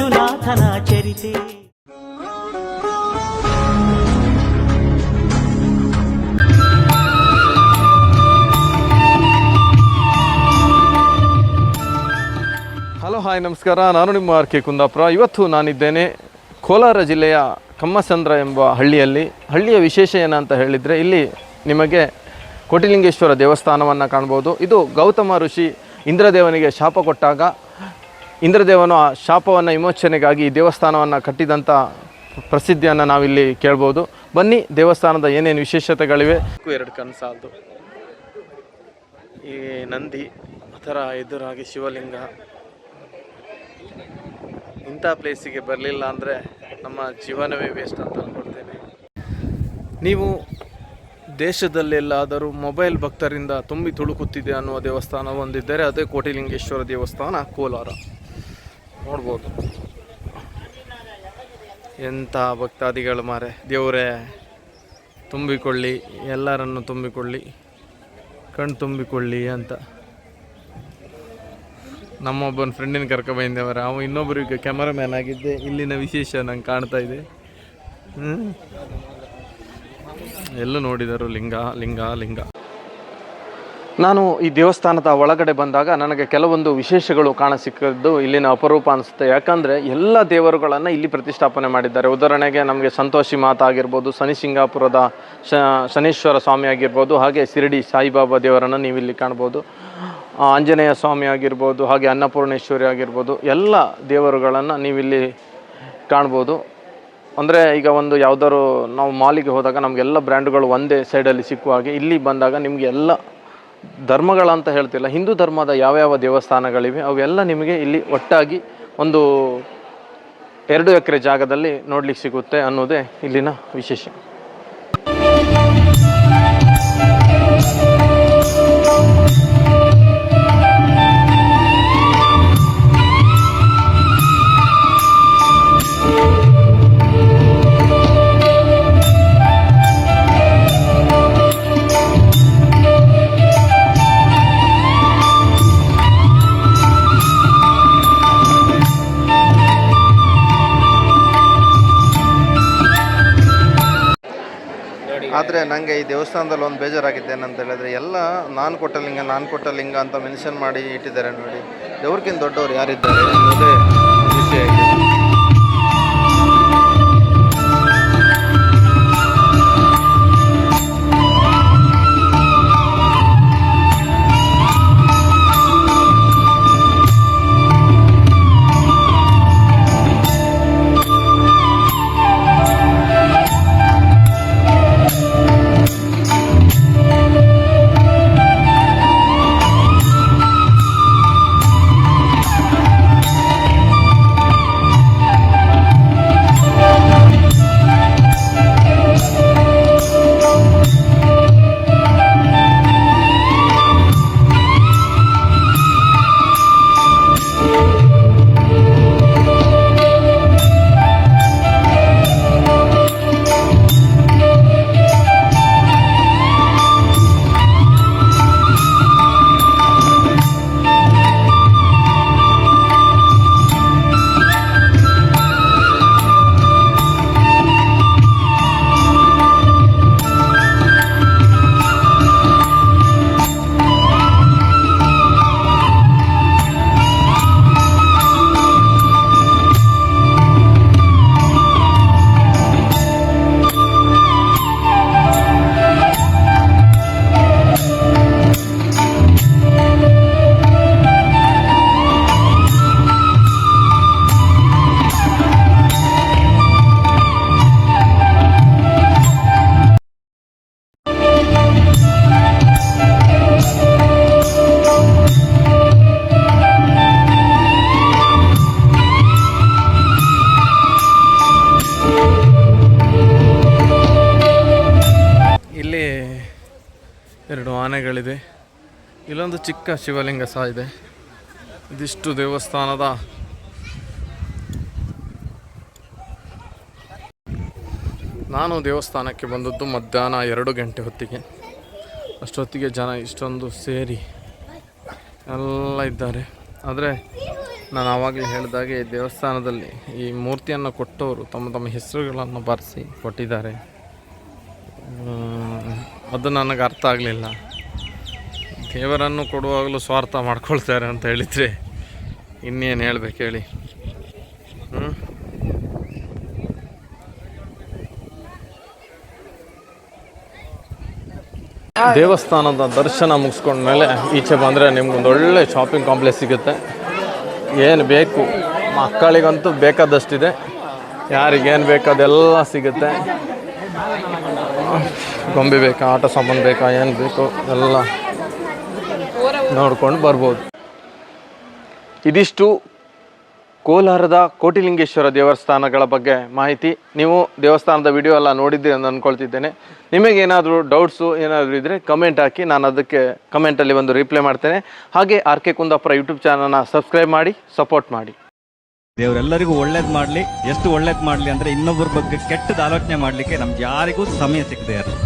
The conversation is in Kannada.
ಮಂಜುನಾಥನ ಚರಿತೆ. ಹಲೋ, ಹಾಯ್, ನಮಸ್ಕಾರ. ನಾನು ನಿಮ್ಮ ಆರ್ ಕೆ ಕುಂದಾಪುರ. ಇವತ್ತು ನಾನಿದ್ದೇನೆ ಕೋಲಾರ ಜಿಲ್ಲೆಯ ಕಮ್ಮಸಂದ್ರ ಎಂಬ ಹಳ್ಳಿಯಲ್ಲಿ. ಹಳ್ಳಿಯ ವಿಶೇಷ ಏನಂತ ಹೇಳಿದರೆ ಇಲ್ಲಿ ನಿಮಗೆ ಕೋಟಿಲಿಂಗೇಶ್ವರ ದೇವಸ್ಥಾನವನ್ನು ಕಾಣ್ಬೋದು. ಇದು ಗೌತಮ ಋಷಿ ಇಂದ್ರದೇವನಿಗೆ ಶಾಪ ಕೊಟ್ಟಾಗ ಇಂದ್ರದೇವನು ಆ ಶಾಪವನ್ನು ವಿಮೋಚನೆಗಾಗಿ ದೇವಸ್ಥಾನವನ್ನು ಕಟ್ಟಿದಂಥ ಪ್ರಸಿದ್ಧಿಯನ್ನು ನಾವಿಲ್ಲಿ ಕೇಳ್ಬೋದು. ಬನ್ನಿ, ದೇವಸ್ಥಾನದ ಏನೇನು ವಿಶೇಷತೆಗಳಿವೆ? ಎರಡು ಕನಸಾದ್ದು. ಈ ನಂದಿ ಥರ ಎದುರಾಗಿ ಶಿವಲಿಂಗ. ಇಂಥ ಪ್ಲೇಸಿಗೆ ಬರಲಿಲ್ಲ ಅಂದರೆ ನಮ್ಮ ಜೀವನವೇ ವೇಸ್ಟ್ ಅಂತ ಅಂದ್ಕೊಡ್ತೇನೆ ನೀವು ದೇಶದಲ್ಲೆಲ್ಲಾದರೂ ಮೊಬೈಲ್ ಭಕ್ತರಿಂದ ತುಂಬಿ ತುಳುಕುತ್ತಿದೆ ಅನ್ನುವ ದೇವಸ್ಥಾನ ಹೊಂದಿದ್ದರೆ ಅದೇ ಕೋಟಿಲಿಂಗೇಶ್ವರ ದೇವಸ್ಥಾನ ಕೋಲಾರ. ನೋಡ್ಬೋದು. ಎಂಥ ಭಕ್ತಾದಿಗಳು ಮಾರೆ. ದೇವರೇ, ತುಂಬಿಕೊಳ್ಳಿ, ಎಲ್ಲರನ್ನು ತುಂಬಿಕೊಳ್ಳಿ, ಕಣ್ ತುಂಬಿಕೊಳ್ಳಿ ಅಂತ. ನಮ್ಮೊಬ್ಬನ ಫ್ರೆಂಡಿನ ಕರ್ಕೊ ಬಂದೇವರ ಅವನು ಇನ್ನೊಬ್ಬರಿಗೆ ಕ್ಯಾಮರಾಮ್ಯಾನ್ ಆಗಿದ್ದೆ. ಇಲ್ಲಿನ ವಿಶೇಷ ನಂಗೆ ಕಾಣ್ತಾ ಇದೆ. ಎಲ್ಲೂ ನೋಡಿದರು ಲಿಂಗ ಲಿಂಗ ಲಿಂಗ. ನಾನು ಈ ದೇವಸ್ಥಾನದ ಒಳಗಡೆ ಬಂದಾಗ ನನಗೆ ಕೆಲವೊಂದು ವಿಶೇಷಗಳು ಕಾಣಸಿಕ್ಕಿದ್ದು ಇಲ್ಲಿನ ಅಪರೂಪ ಅನಿಸುತ್ತೆ. ಯಾಕಂದರೆ ಎಲ್ಲ ದೇವರುಗಳನ್ನು ಇಲ್ಲಿ ಪ್ರತಿಷ್ಠಾಪನೆ ಮಾಡಿದ್ದಾರೆ. ಉದಾಹರಣೆಗೆ ನಮಗೆ ಸಂತೋಷಿ ಮಾತಾ ಆಗಿರ್ಬೋದು, ಶನಿ ಸಿಂಗಾಪುರದ ಶ, ಶನೀಶ್ವರ ಸ್ವಾಮಿ ಆಗಿರ್ಬೋದು, ಹಾಗೆ ಶಿರಡಿ ಸಾಯಿಬಾಬಾ ದೇವರನ್ನು ನೀವು ಇಲ್ಲಿ ಕಾಣ್ಬೋದು ಆಂಜನೇಯ ಸ್ವಾಮಿ ಆಗಿರ್ಬೋದು, ಹಾಗೆ ಅನ್ನಪೂರ್ಣೇಶ್ವರಿ ಆಗಿರ್ಬೋದು, ಎಲ್ಲ ದೇವರುಗಳನ್ನು ನೀವಿಲ್ಲಿ ಕಾಣ್ಬೋದು. ಅಂದರೆ ಈಗ ಒಂದು ಯಾವುದಾದ್ರು ನಾವು ಮಾಲಿಗೆ ಹೋದಾಗ ನಮಗೆಲ್ಲ ಬ್ರ್ಯಾಂಡ್ಗಳು ಒಂದೇ ಸೈಡಲ್ಲಿ ಸಿಕ್ಕುವ ಹಾಗೆ. ಇಲ್ಲಿ ಬಂದಾಗ ನಿಮಗೆ ಎಲ್ಲ ಧರ್ಮಗಳಂತ ಹೇಳ್ತಿಲ್ಲ. ಹಿಂದೂ ಧರ್ಮದ ಯಾವ್ಯಾವ ದೇವಸ್ಥಾನಗಳಿವೆ, ಅವೆಲ್ಲ ನಿಮಗೆ ಇಲ್ಲಿ ಒಟ್ಟಾಗಿ ಒಂದು ಎರಡು ಎಕರೆ ಜಾಗದಲ್ಲಿ ನೋಡ್ಲಿಕ್ಕೆ ಸಿಗುತ್ತೆ ಅನ್ನೋದೇ ಇಲ್ಲಿನ ವಿಶೇಷ. ಆದರೆ ನನಗೆ ಈ ದೇವಸ್ಥಾನದಲ್ಲಿ ಒಂದು ಬೇಜಾರಾಗಿದೆ ಏನಂತ ಹೇಳಿದ್ರೆ, ಎಲ್ಲ ನಾನು ಕೊಟ್ಟ ಲಿಂಗ ನಾನು ಕೊಟ್ಟ ಲಿಂಗ ಅಂತ ಮೆನ್ಷನ್ ಮಾಡಿ ಇಟ್ಟಿದ್ದಾರೆ ನೋಡಿ. ದೇವ್ರಿಗಿಂತ ದೊಡ್ಡವ್ರು ಯಾರಿದ್ದಾರೆ ಅನ್ನೋದೇ ವಿಷಯ ಎರಡು ಆನೆಗಳಿದೆ. ಇಲ್ಲೊಂದು ಚಿಕ್ಕ ಶಿವಲಿಂಗ ಸಹ ಇದೆ. ಇದಿಷ್ಟು ದೇವಸ್ಥಾನದ ನಾನು ದೇವಸ್ಥಾನಕ್ಕೆ ಬಂದದ್ದು ಮಧ್ಯಾಹ್ನ ಎರಡು ಗಂಟೆ ಹೊತ್ತಿಗೆ. ಅಷ್ಟೊತ್ತಿಗೆ ಜನ ಇಷ್ಟೊಂದು ಸೇರಿ ಎಲ್ಲ ಇದ್ದಾರೆ. ಆದರೆ ನಾನು ಆವಾಗಲೇ ಹೇಳಿದಾಗೆ ದೇವಸ್ಥಾನದಲ್ಲಿ ಈ ಮೂರ್ತಿಯನ್ನು ಕೊಟ್ಟವರು ತಮ್ಮ ತಮ್ಮ ಹೆಸರುಗಳನ್ನು ಬರೆಸಿ ಕೊಟ್ಟಿದ್ದಾರೆ. ಅದು ನನಗೆ ಅರ್ಥ ಆಗಲಿಲ್ಲ. ದೇವರನ್ನು ಕೊಡುವಾಗಲೂ ಸ್ವಾರ್ಥ ಮಾಡ್ಕೊಳ್ತಾರೆ ಅಂತ ಹೇಳಿದರೆ ಇನ್ನೇನು ಹೇಳ್ಬೇಕು ಹೇಳಿ? ದೇವಸ್ಥಾನದ ದರ್ಶನ ಮುಗಿಸ್ಕೊಂಡ್ಮೇಲೆ ಈಚೆ ಬಂದರೆ ನಿಮ್ಗೊಂದು ಒಳ್ಳೆ ಶಾಪಿಂಗ್ ಕಾಂಪ್ಲೆಕ್ಸ್ ಸಿಗುತ್ತೆ. ಏನು ಬೇಕು? ಮಕ್ಕಳಿಗಂತೂ ಬೇಕಾದಷ್ಟಿದೆ. ಯಾರಿಗೇನು ಬೇಕು ಅದೆಲ್ಲ ಸಿಗುತ್ತೆ. ಗೊಂಬೆ ಬೇಕಾ, ಆಟ ಸಾಮಾನು ಬೇಕಾ, ಏನು ಬೇಕು, ಎಲ್ಲ ನೋಡ್ಕೊಂಡು ಬರ್ಬೋದು. ಇದಿಷ್ಟು ಕೋಲಾರದ ಕೋಟಿಲಿಂಗೇಶ್ವರ ದೇವಸ್ಥಾನಗಳ ಬಗ್ಗೆ ಮಾಹಿತಿ. ನೀವು ದೇವಸ್ಥಾನದ ವಿಡಿಯೋ ಎಲ್ಲ ನೋಡಿದ್ದೀರಿ ಅಂತ ಅಂದ್ಕೊಳ್ತಿದ್ದೇನೆ ನಿಮಗೇನಾದರೂ ಡೌಟ್ಸು ಏನಾದರೂ ಇದ್ದರೆ ಕಮೆಂಟ್ ಹಾಕಿ. ನಾನು ಅದಕ್ಕೆ ಕಮೆಂಟಲ್ಲಿ ಒಂದು ರಿಪ್ಲೈ ಮಾಡ್ತೇನೆ. ಹಾಗೆ ಆರ್ ಕೆ ಕುಂದಾಪುರ ಯೂಟ್ಯೂಬ್ ಚಾನಲ್ನ ಸಬ್ಸ್ಕ್ರೈಬ್ ಮಾಡಿ ಸಪೋರ್ಟ್ ಮಾಡಿ. ದೇವರೆಲ್ಲರಿಗೂ ಒಳ್ಳೇದ್ ಮಾಡ್ಲಿ. ಎಷ್ಟು ಒಳ್ಳೇದ್ ಮಾಡ್ಲಿ ಅಂದ್ರೆ ಇನ್ನೊಬ್ಬರ ಬಗ್ಗೆ ಕೆಟ್ಟದ ಆಲೋಚನೆ ಮಾಡ್ಲಿಕ್ಕೆ ನಮ್ಗೆ ಯಾರಿಗೂ ಸಮಯ ಸಿಗದೆ ಇರಲ್ಲ